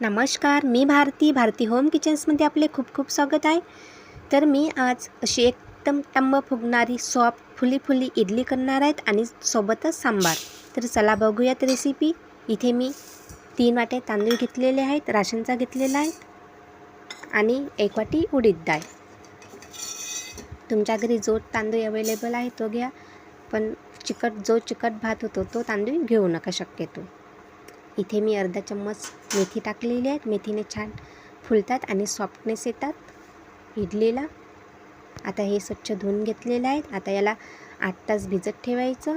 नमस्कार मी भारती भारती होम किचन्समध्ये आपले खूप खूप स्वागत आहे. तर मी आज अशी एकदम टम्म फुगणारी सॉफ्ट फुली फुली इडली करणार आहेत आणि सोबतच सांबार. तर चला बघूयात रेसिपी इथे मी तीन वाटे तांदूळ घेतलेले आहेत राशनचा घेतलेला आहे आणि एक वाटी उडीद डाळ. तुमच्या घरी जो तांदूळ अवेलेबल आहे तो घ्या पण चिकट जो चिकट भात होतो तो तांदूळ घेऊ नका शक्यतो. इथे मी अर्धा चम्मच मेथी टाकलेली आहे. मेथीने छान फुलतात आणि सॉफ्टनेस येतात. इडलीला. आता हे स्वच्छ धुवून घेतलेलं आहे. आता याला आठ तास भिजत ठेवायचं.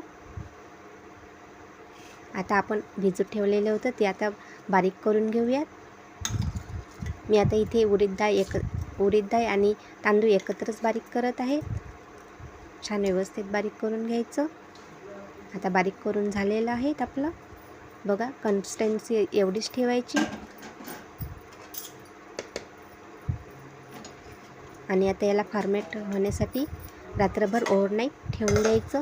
आता आपण भिजत ठेवलेलं होतं ते आता बारीक करून घेऊयात. मी आता इथे उडीद डाळ एक उडीद डाळ आणि तांदूळ एकत्रच बारीक करत आहे. छान व्यवस्थित बारीक करून घ्यायचं. आता बारीक करून झालेलं आहे आपलं. बघा कन्सिस्टन्सी एवढीच ठेवायची. आणि आता याला फॉर्मेट होण्यासाठी रात्रभर ओव्हरनाईट ठेवून द्यायचं.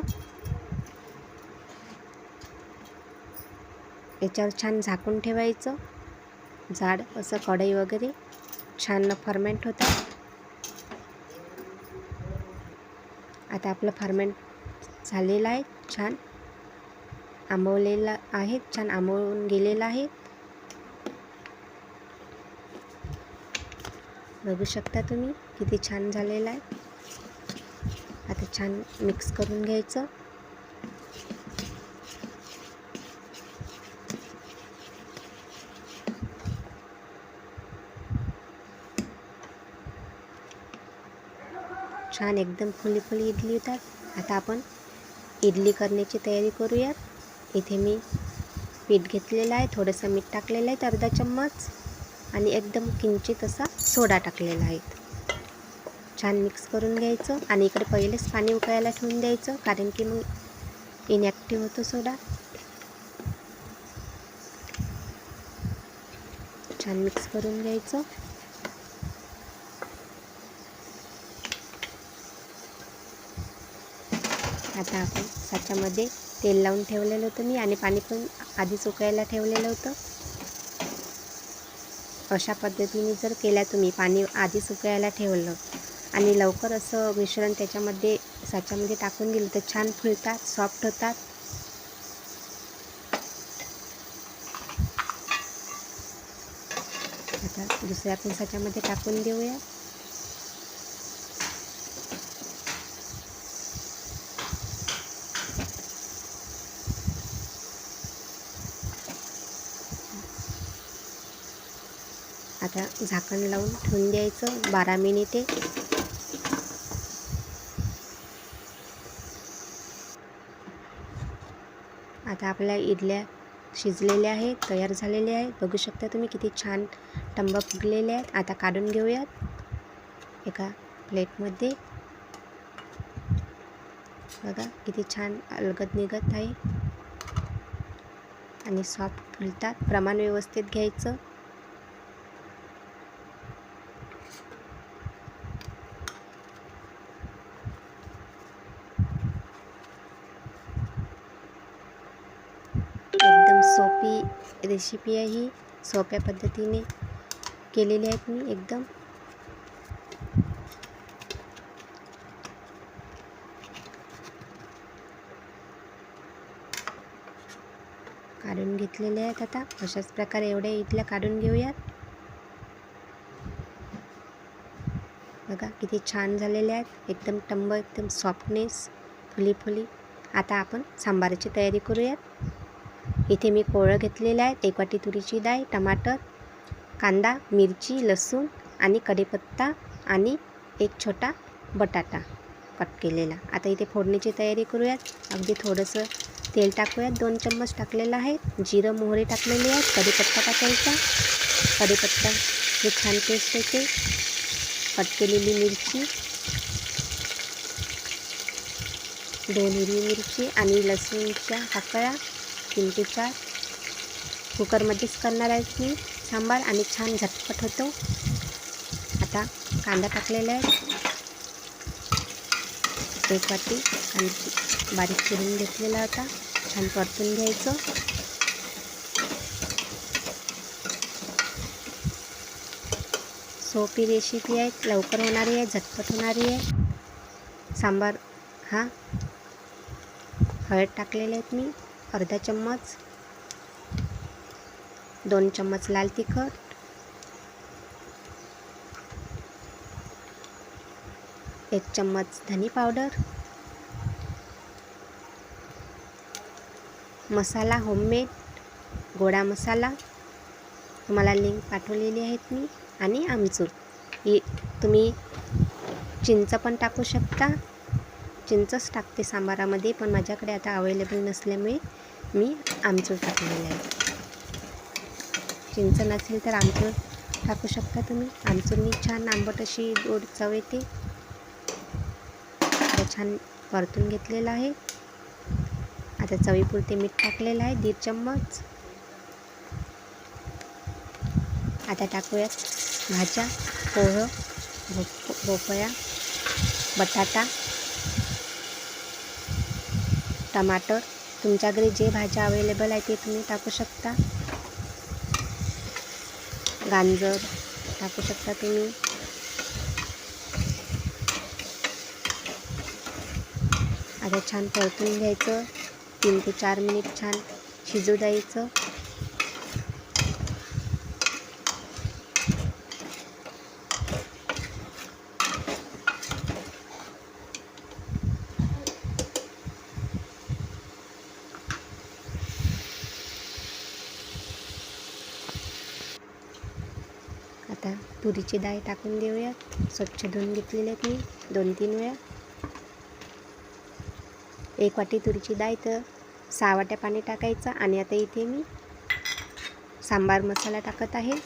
याच्यावर छान झाकून ठेवायचं. जाड असं कढई वगैरे छान फर्मेंट होतं आता आपलं फर्मेंट झालेलं आहे छान. आंबवलेला आहे छान आंबवून गेलेला आहे. बघू शकता तुम्ही किती छान झालेलं आहे. आता छान मिक्स करून घ्यायचं. छान एकदम फुली फुली इडली होतात. आता आपण इडली करण्याची तयारी करूयात. इथे मी पीठ घेतलेलं आहे. थोडंसं मीठ टाकलेलं आहे. अर्धा चम्मच. आणि एकदम किंचित असा सोडा टाकलेला आहे. छान मिक्स करून घ्यायचं. आणि इकडे पहिलेच पाणी उकळायला ठेवून द्यायचं. कारण की मग इनॅक्टिव्ह होतो सोडा. छान मिक्स करून घ्यायचं. आता आपण साच्यामध्ये तेल लावून ठेवलेलं होतं मी आणि पाणी पण आधीच उकळायला ठेवलेलं होतं. अशा पद्धतीने जर केल्या तुम्ही पाणी आधीच उकळायला ठेवलं आणि लवकर असं मिश्रण त्याच्यामध्ये साच्यामध्ये टाकून दिलं तर छान फुलतात सॉफ्ट होतात. आता दुसऱ्या पण साच्यामध्ये टाकून देऊया. आता झाकण लावून ठेवून द्यायचं. बारा मिनिटे आता आपल्या इडल्या शिजलेल्या आहेत तयार झालेल्या आहेत. बघू शकता तुम्ही किती छान टंब फुगलेले आहेत. आता काढून घेऊयात एका प्लेटमध्ये. बघा किती छान अलगद निघत आहे. आणि सॉफ्ट फुलतात. प्रमाण व्यवस्थित घ्यायचं एकदम सोपी रेसिपी आहे ही. सोप्या पद्धतीने केलेली आहेत मी एकदम. काढून घेतलेले आहेत आता. अशाच प्रकारे एवढ्या इथल्या काढून घेऊयात. बघा किती छान झालेले आहेत. एकदम टंब एकदम सॉफ्टनेस फुली फुली आता आपण सांबाराची तयारी करूयात. इथे मी कोळं घेतलेलं आहे. एक वाटी तुरीची डाळ टमाटर कांदा मिरची लसूण आणि कढीपत्ता आणि एक छोटा बटाटा कट केलेला. आता इथे फोडणीची तयारी करूयात. अगदी थोडंसं तेल टाकूयात. दोन चम्मच टाकलेलं आहे. जिरं मोहरी टाकलेली आहे कढीपत्ता टाकायचा. कढीपत्ता हे छान पेस्ट येते. कट केलेली मिरची. दोन हिरवी मिरची आणि लसूणच्या पाकळ्या. किमतीचा कुकरमध्येच करणार आहेत मी. सांबार आणि छान झटपट होतो. आता कांदा टाकलेला आहे. एक वाटी कांदा बारीक चिरून घेतलेला होता. छान परतून घ्यायचं. सोपी रेसिपी आहे. लवकर होणारी आहे झटपट होणारी आहे. सांबार हा हळद टाकलेले आहेत मी. अर्धा चम्मच दोन चम्मच लाल तिखट एक चम्मच धनी पावडर मसाला होममेड गोडा मसाला. तुम्हाला लिंक पाठवलेली आहेत मी आणि आमचूर ही तुम्ही चिंच पण टाकू शकता. चिंचच टाकते सांबारामध्ये पण माझ्याकडे आता अवेलेबल नसल्यामुळे मी आमचूर टाकलेलं आहे. चिंच नसेल तर आमचूर टाकू शकता तुम्ही. आमचूरनी छान आंबट अशी गोड चव येते. आता छान परतून घेतलेलं आहे. आता चवीपुरते मीठ टाकलेलं आहे दीड चम्मच. आता टाकूयात भाज्या पोहं भोप भोपळा बटाटा टमाटर तुमच्या घरी जे भाज्या अवेलेबल आहे ते तुम्ही टाकू शकता. गाजर टाकू शकता तुम्ही. आता छान परतून घ्यायचं. तीन ते चार मिनिट छान शिजू द्यायचं आता तुरीची डाळ टाकून देऊया. स्वच्छ धुवून घेतलेली आहेत मी दोन तीन वेळा. एक वाटी तुरीची डाळ तर सहा वाट्या पाणी टाकायचं आणि आता इथे मी सांबार मसाला टाकत आहे.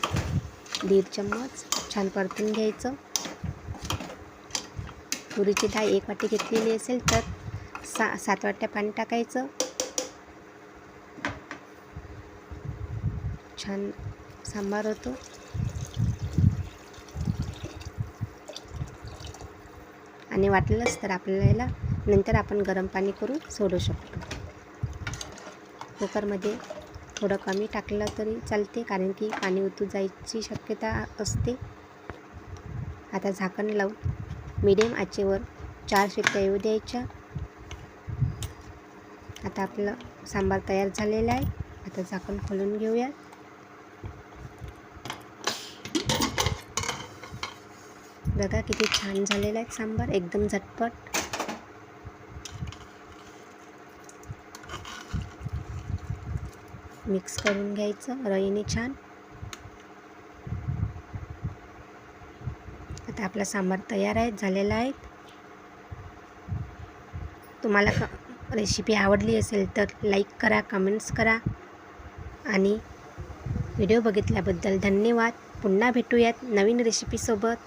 दीड चम्मच छान परतून घ्यायचं. तुरीची डाळ एक वाटी घेतलेली असेल तर सा सात वाट्या पाणी टाकायचं. छान सांबार होतो. आणि वाटलंच तर आपल्याला नंतर आपण गरम पाणी करून सोडू शकतो. कुकरमध्ये थोडं कमी टाकलं तरी चालते कारण की पाणी उतू जायची शक्यता असते. आता झाकण लावून मिडियम आचेवर चार शिट्ट्या येऊ द्यायच्या. आता आपलं सांबार तयार झालेला आहे. आता झाकण खोलून घेऊया बघा किती छान झालेलं आहे सांबार एकदम झटपट. मिक्स करून घ्यायचं रईने छान. आता आपला सांबार तयार आहे झालेला आहे. तुम्हाला क रेसिपी आवडली असेल तर लाईक करा कमेंट्स करा. आणि व्हिडिओ बघितल्याबद्दल धन्यवाद. पुन्हा भेटूयात नवीन रेसिपीसोबत